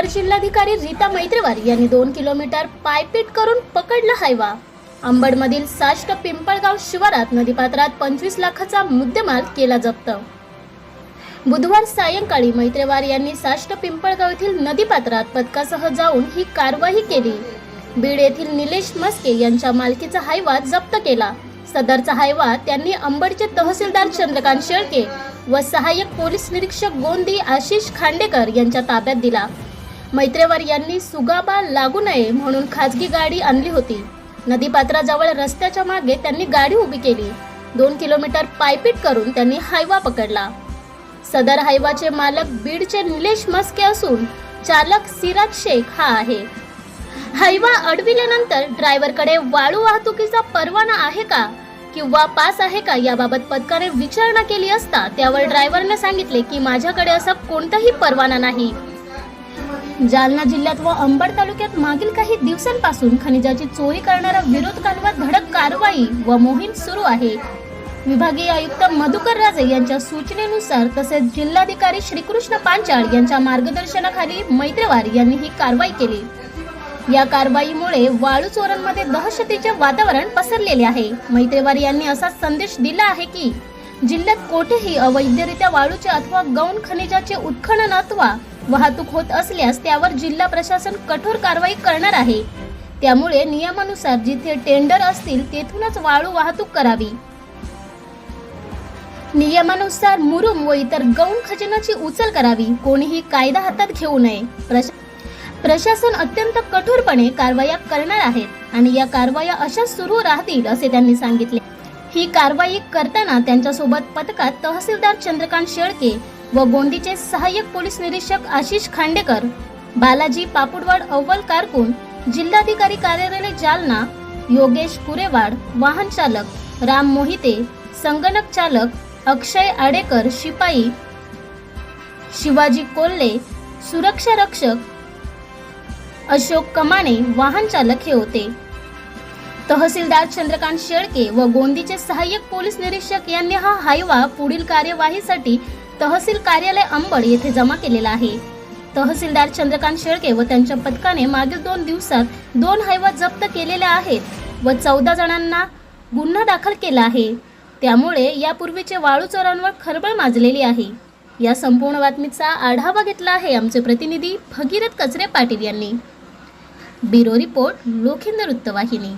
अपर जिल्हाधिकारी रीता मैत्रेवार यांनी दोन किलोमीटर पायपीट करून पकडला हायवा. अंबडमधील साष्ट पिंपळगाव शिवारात नदीपात्रात पंचवीस लाखाचा मुद्देमाल केला जप्त. बुधवार सायंकाळी मैत्रेवार यांनी साष्ट पिंपळगाव येथील नदीपात्रात पथकासह जाऊन ही कारवाई केली. बीड येथील निलेश मस्के यांच्या मालकीचा हायवा जप्त केला. सदरचा हायवा त्यांनी अंबडचे तहसीलदार चंद्रकांत शेळके व सहाय्यक पोलीस निरीक्षक गोंदी आशिष खांडेकर यांच्या ताब्यात दिला. मैत्रेवार यांनी सुगाबा लागू नये म्हणून खाजगी गाडी आणली होती. नदीपात्राजवळ रस्त्याच्या मागे त्यांनी गाडी उभी केली. दोन किलोमीटर पायपीट करून त्यांनी हायवा पकडला. सदर हायवाचे मालक बीडचे निलेश मस्के असून चालक सिराज शेख हा आहे. हायवा अडविल्यानंतर ड्रायव्हरकडे वाळू वाहतुकीचा परवाना आहे का किंवा पास आहे का याबाबत पथकाने विचारणा केली असता त्यावर ड्रायव्हरने सांगितले की माझ्याकडे असा कोणताही परवाना नाही. जालना जिल्ह्यात व अंबड तालुक्यात मागील काही दिवसांपासून खनिजाची चोरी करणाऱ्या विरोधकांवर धडक कारवाई व मोहीम सुरू आहे. विभागीय आयुक्त मधुकर राजे यांच्या सूचनेनुसार तसेच जिल्हाधिकारी श्रीकृष्ण पांचाळ यांच्या मार्गदर्शनाखाली मैत्रेवार यांनी ही कारवाई केली. या कारवाईमुळे वाळू चोरांमध्ये दहशतीचे वातावरण पसरलेले आहे. मैत्रेवार यांनी असा संदेश दिला आहे की जिल्ह्यात कोठेही अवैधरित्या वाळूचे अथवा गौण खनिजाचे उत्खनन अथवा वाहतूक होत असल्यास त्यावर जिल्हा प्रशासन कठोर कारवाई करणार आहे. त्यामुळे नियमानुसार जिथे टेंडर असतील तेथूनच वाळू वाहतूक करावी. नियमानुसार मुरुम व इतर गौण खजिनाची उचल करावी. कोणीही कायदा हातात घेऊ नये. प्रशा- प्रशासन अत्यंत कठोरपणे कारवाया करणार आहेत आणि या कारवाया अशाच सुरू राहतील असे त्यांनी सांगितले. ही कारवाई करताना त्यांच्यासोबत पथकात तहसीलदार चंद्रकांत शेळके व गोंदीचे सहाय्यक पोलीस निरीक्षक आशिष खांडेकर बालाजी पापुडवाड अव्वल कारकून जिल्हाधिकारी कार्यालय जालना योगेश कुरेवाड वाहन चालक राम मोहिते संगणक चालक अक्षय आडेकर शिपाई शिवाजी कोल्हे सुरक्षा रक्षक अशोक कमाने वाहन चालक हे होते. तहसीलदार चंद्रकांत शेळके व गोंदीचे सहाय्यक पोलीस निरीक्षक यांनी हा हायवा पुढील कार्यवाहीसाठी तहसील कार्यालय अंबड येथे जमा केलेला आहे. तहसीलदार चंद्रकांत शेळके व त्यांच्या पथकाने मागील दोन दिवसात दोन हायवा जप्त केलेल्या आहेत व चौदा जणांना गुन्हा दाखल केला आहे. त्यामुळे यापूर्वीचे वाळू चोरांवर खळबळ माजलेली आहे. या संपूर्ण बातमीचा आढावा घेतला आहे आमचे प्रतिनिधी भगीरथ कचरे पाटील यांनी. ब्युरो रिपोर्ट लोखिंद वृत्तवाहिनी.